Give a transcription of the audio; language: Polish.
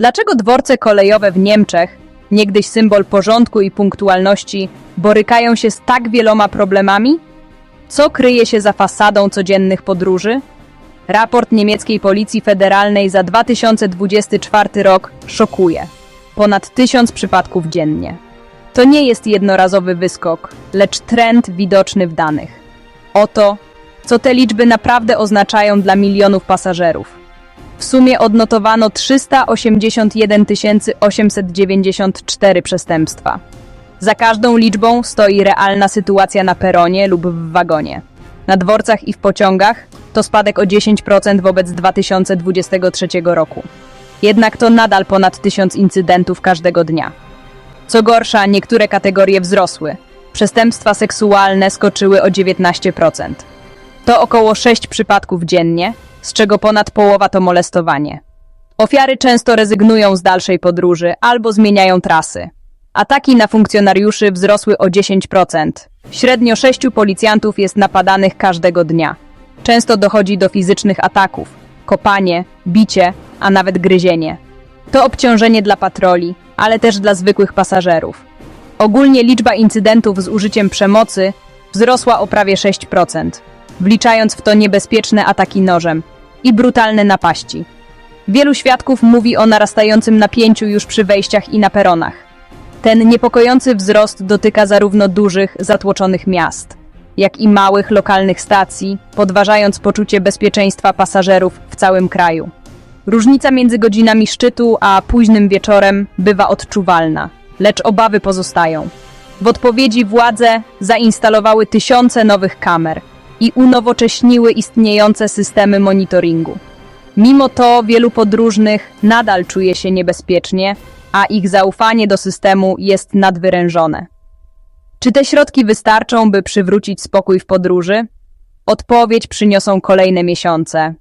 Dlaczego dworce kolejowe w Niemczech, niegdyś symbol porządku i punktualności, borykają się z tak wieloma problemami? Co kryje się za fasadą codziennych podróży? Raport niemieckiej Policji Federalnej za 2024 rok szokuje. Ponad tysiąc przypadków dziennie. To nie jest jednorazowy wyskok, lecz trend widoczny w danych. Oto, co te liczby naprawdę oznaczają dla milionów pasażerów. W sumie odnotowano 381 894 przestępstwa. Za każdą liczbą stoi realna sytuacja na peronie lub w wagonie. Na dworcach i w pociągach to spadek o 10% wobec 2023 roku. Jednak to nadal ponad 1000 incydentów każdego dnia. Co gorsza, niektóre kategorie wzrosły. Przestępstwa seksualne skoczyły o 19%. To około 6 przypadków dziennie, z czego ponad połowa to molestowanie. Ofiary często rezygnują z dalszej podróży albo zmieniają trasy. Ataki na funkcjonariuszy wzrosły o 10%. Średnio sześciu policjantów jest napadanych każdego dnia. Często dochodzi do fizycznych ataków, kopanie, bicie, a nawet gryzienie. To obciążenie dla patroli, ale też dla zwykłych pasażerów. Ogólnie liczba incydentów z użyciem przemocy wzrosła o prawie 6%, wliczając w to niebezpieczne ataki nożem i brutalne napaści. Wielu świadków mówi o narastającym napięciu już przy wejściach i na peronach. Ten niepokojący wzrost dotyka zarówno dużych, zatłoczonych miast, jak i małych, lokalnych stacji, podważając poczucie bezpieczeństwa pasażerów w całym kraju. Różnica między godzinami szczytu a późnym wieczorem bywa odczuwalna, lecz obawy pozostają. W odpowiedzi władze zainstalowały tysiące nowych kamer i unowocześniły istniejące systemy monitoringu. Mimo to wielu podróżnych nadal czuje się niebezpiecznie, a ich zaufanie do systemu jest nadwyrężone. Czy te środki wystarczą, by przywrócić spokój w podróży? Odpowiedź przyniosą kolejne miesiące,